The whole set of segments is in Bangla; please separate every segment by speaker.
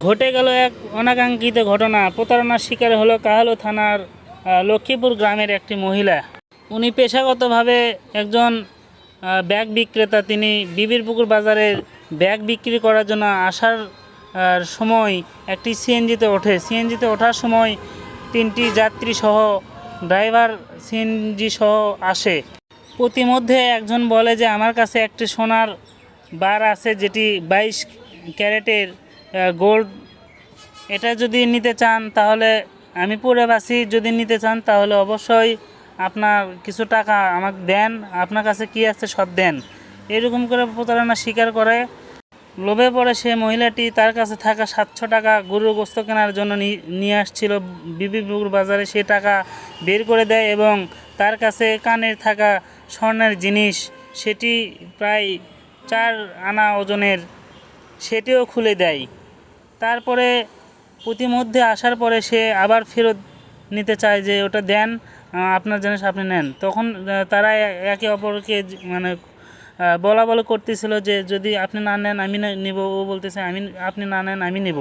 Speaker 1: ঘটে গেল এক অনাকাঙ্ক্ষিত ঘটনা। প্রতারণার শিকার হলো কাহালু থানার লক্ষ্মীপুর গ্রামের একটি মহিলা। উনি পেশাগতভাবে একজন ব্যাগ বিক্রেতা। তিনি বিবিরপুকুর বাজারের ব্যাগ বিক্রি করার জন্য আসার সময় একটি সিএনজিতে ওঠে। সিএনজিতে ওঠার সময় তিনটি যাত্রী সহ ড্রাইভার সিএনজি সহ আসে। প্রতিমধ্যে একজন বলে যে, আমার কাছে একটি সোনার বার আছে যেটি বাইশ ক্যারেটের গোল্ড এটা যদি নিতে চান, তাহলে আমি পরে বাসি যদি নিতে চান, তাহলে অবশ্যই আপনার কিছু টাকা আমাকে দেন। আপনার কাছে কি আছে সব দেন। এরকম করে প্রতারণা স্বীকার করে। লোভে পড়ে সে মহিলাটি, তার কাছে থাকা সাতশো টাকা গরুর গোস্ত কেনার জন্য নিয়ে আসছিল। বিবিপুর বাজারে সে টাকা বের করে দেয় এবং তার কাছে কানের থাকা স্বর্ণের জিনিস, সেটি প্রায় চার আনা ওজনের, সেটিও খুলে দেয়। তারপরে প্রতিমধ্যে আসার পরে সে আবার ফেরত নিতে চায় যে ওটা দেন আপনার জিনিস আপনি নেন। তখন তারা একে অপরকে মানে বলা বলা করতেছিল যে যদি আপনি না নেন, আমি নিব। ও বলতেছে, আমি, আপনি না নেন, আমি নেব।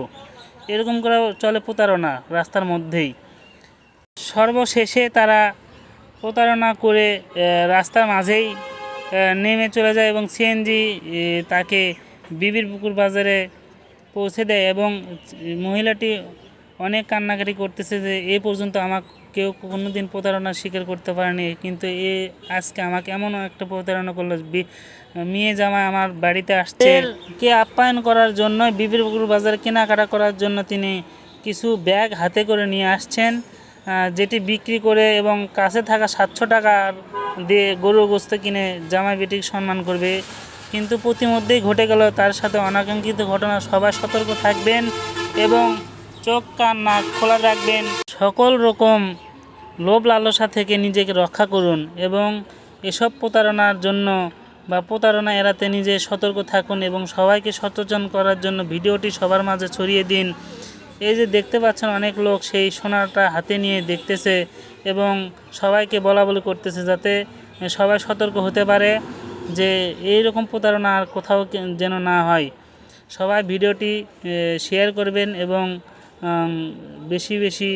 Speaker 1: এরকম করে চলে প্রতারণা রাস্তার মধ্যেই। সর্বশেষে তারা প্রতারণা করে রাস্তার মাঝেই নেমে চলে যায় এবং সিএনজি তাকে বিবির পুকুর বাজারে পৌঁছে দেয় এবং মহিলাটি অনেক কান্নাকাটি করতেছে যে এ পর্যন্ত আমাকে কেউ কোনো দিন প্রতারণা স্বীকার করতে পারেনি কিন্তু এ আজকে আমাকে এমন একটা প্রতারণা করল মেয়ে জামাই আমার বাড়িতে আসছে। কে আপ্যায়ন করার জন্য বিবির পুকুর বাজারে কেনাকাটা করার জন্য তিনি কিছু ব্যাগ হাতে করে নিয়ে আসছেন যেটি বিক্রি করে এবং কাছে থাকা সাতশো টাকা দিয়ে গরুর গোস্ত কিনে জামাই বেটিকে সম্মান করবে। কিন্তু প্রতিমধ্যেই ঘটে গেল তার সাথে অনাকাঙ্ক্ষিত ঘটনা। সবাই সতর্ক থাকবেন এবং চোখ, কান, নাক খোলা রাখবেন। সকল রকম লোভ লালসা থেকে নিজেকে রক্ষা করুন এবং এসব প্রতারণার জন্য বা প্রতারণা এড়াতে নিজে সতর্ক থাকুন এবং সবাইকে সচেতন করার জন্য ভিডিওটি সবার মাঝে ছড়িয়ে দিন। এই যে দেখতে পাচ্ছেন অনেক লোক সেই সোনাটা হাতে নিয়ে দেখতেছে এবং সবাইকে বলা বলি করতেছে যাতে সবাই সতর্ক হতে পারে। যে এই রকম প্রতারণা আর কোথাও যেন না হয়। সবাই ভিডিওটি শেয়ার করবেন এবং বেশি বেশি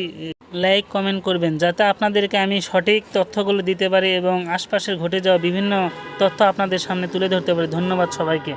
Speaker 1: লাইক কমেন্ট করবেন। যাতে আপনাদেরকে আমি সঠিক তথ্যগুলো দিতে পারি এবং আশপাশের ঘটে যাওয়া বিভিন্ন তথ্য আপনাদের সামনে তুলে ধরতে পারি। ধন্যবাদ সবাইকে।